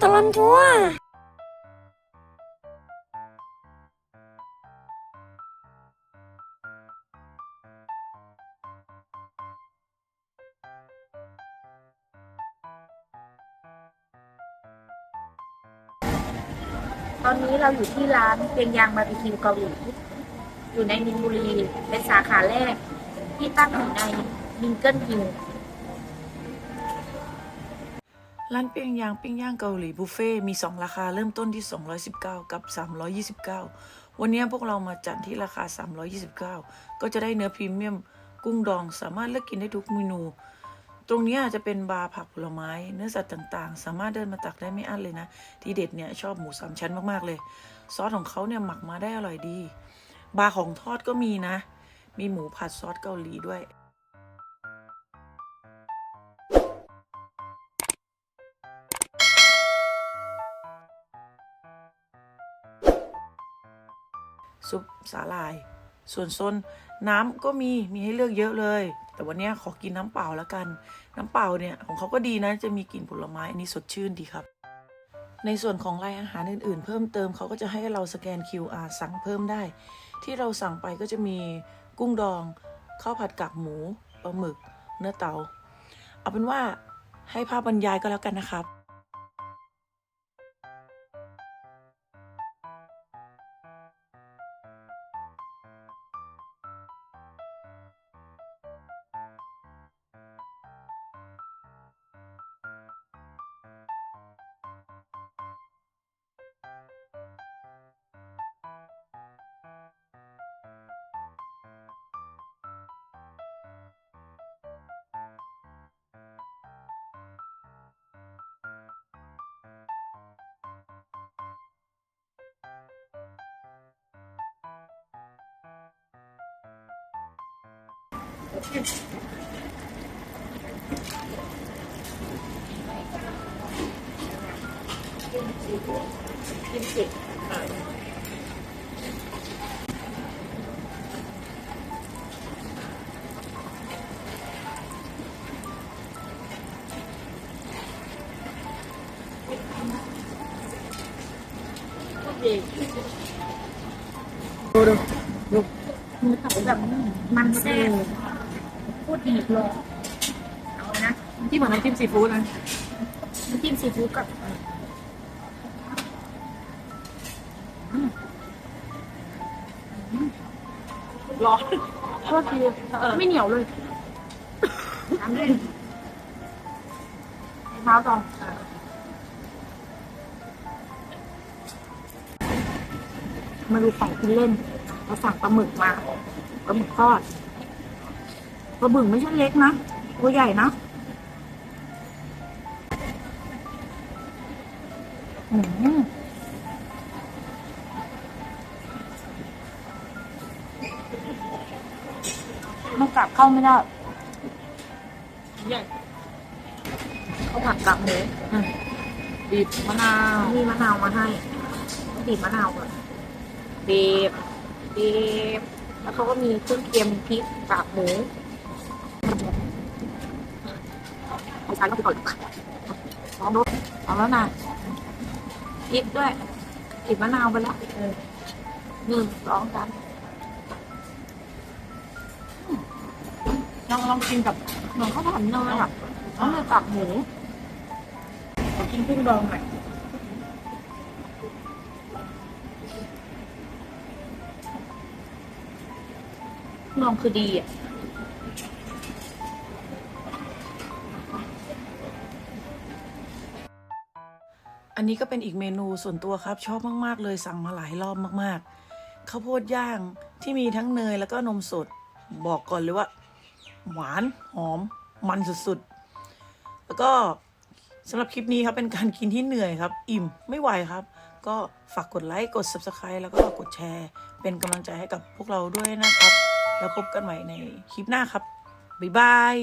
ตลอนทัวร์ตอนนี้เราอยู่ที่ร้านเปียงยางบาร์บีคิวเกาหลีอยู่ในมินบุรี เป็นสาขาแรกที่ตั้งอยู่ในมิงเกิลฮิล ร้านเปียงยางปิ้งย่างเกาหลีบุฟเฟ่มี 2 ราคาเริ่มต้นที่ 219 กับ 329 วันนี้พวกเรามาจัดที่ราคา 329 ก็จะได้เนื้อพรีเมียมกุ้งดองสามารถเลือกกินได้ทุกเมนู ตรงนี้ยจะเป็นบาร์ผักผลไม้ เนื้อสัตว์ต่างๆ สามารถเดินมาตักได้ไม่อั้นเลยนะ ที่เด็ดเนี่ยชอบหมูสามชั้นมากๆเลย ซอสของเขาเนี่ยหมักมาได้อร่อยดี บาร์ของทอดก็มีนะ มีหมูผัดซอสเกาหลีด้วย ซุปสาหร่าย ส่วนโซนน้ำก็มีมีให้เลือกเยอะเลย แต่วันนี้ขอกินน้ำเปล่าแล้วกัน น้ำเปล่าเนี่ยของเขาก็ดีนะจะมีกลิ่นผลไม้อันนี้สดชื่นดีครับ ในส่วนของรายอาหารอื่นๆ เพิ่มเติมเขาก็จะให้เราสแกน QR สั่งเพิ่มได้ ที่เราสั่งไปก็จะมีกุ้งดองข้าวผัดกากหมูปลาหมึก เนื้อเตา เอาเป็นว่าให้ภาพบรรยายก็แล้วกันนะครับ กินสิดูดูมือเต๋าแบบมันแซ่บพูดดีเลยเอานะที่เหมือนน้ำจิ้มซีฟู้ดนะน้ำจิ้มซีฟู้ดกับอืมร้อนโทษทีไม่เหนียวเลยน้ำเล่นเท้าต่อมาดูของกินเล่นเราสั่งปลาหมึกมาปลาหมึกทอด ปลาหมึกไม่ใช่เล็กนะตัวใหญ่นะอืมมันกลับเข้าไม่ได้ใหญ่เขาผัดกากหมูบีบมะนาวมีมะนาวมาให้บีบมะนาวก่อนบีบบีบแล้วเขาก็มีเครื่องเคียงมีพริกกากหมู ช้ก็ไปก่อนลองดูเอาแล้วนะพริกด้วยบีบมะนาวไปแล้วเออหนึ่งสองสามลองลองกินกับเหมือนข้าวผัดเนยอะแล้วมีกากหมูขอกินกุ้งดองหน่อยกุ้งดองคือดีอะ อันนี้ก็เป็นอีกเมนูส่วนตัวครับ ชอบมาก ๆ เลยสั่งมาหลายรอบมากๆข้าวโพดย่างที่มีทั้งเนยแล้วก็นมสด บอกก่อนเลยว่า หวานหอม มันสุดๆ แล้วก็สำหรับคลิปนี้ครับเป็นการกินที่เหนื่อยครับ อิ่มไม่ไหวครับ ก็ฝากกดไลค์กด Subscribe แล้วก็กดแชร์ เป็นกำลังใจให้กับพวกเราด้วยนะครับ แล้วพบกันใหม่ในคลิปหน้าครับ บ๊ายบาย